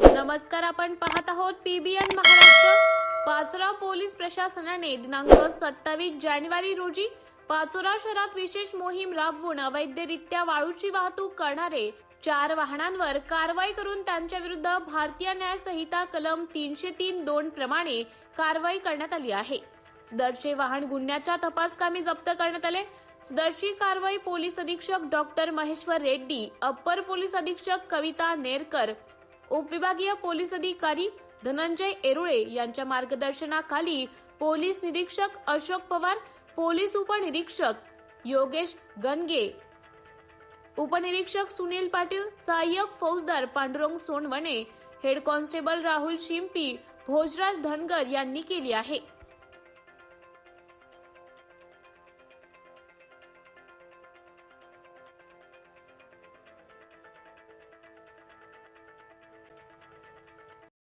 नमस्कार आपण पाहत आहोत पीबीएन महाराष्ट्र. पाचोरा पोलीस प्रशासनाने दिनांक सत्तावीस जानेवारी रोजी पाचोरा शहरात विशेष मोहीम राबवून अवैधरित्या वाळूची वाहतूक करणारे चार वाहनांवर कारवाई करून त्यांच्या विरुद्ध भारतीय न्याय संहिता कलम तीनशे तीन दोन प्रमाणे कारवाई करण्यात आली आहे. सदरचे वाहन गुन्ह्याच्या तपासकामी जप्त करण्यात आले. सदरची कारवाई पोलीस अधीक्षक doctor Maheshwar Reddy upper police अधीक्षक कविता नेरकर उपविभागीय पोलीस अधिकारी धनंजय एरुळे यांच्या मार्गदर्शनाखाली पोलीस निरीक्षक अशोक पवार पोलीस उपनिरीक्षक योगेश गणगे उपनिरीक्षक सुनील पाटील सहाय्यक फौजदार पांडुरंग सोनवणे हेड कॉन्स्टेबल राहुल शिंपी भोजराज धनगर यांनी केली आहे.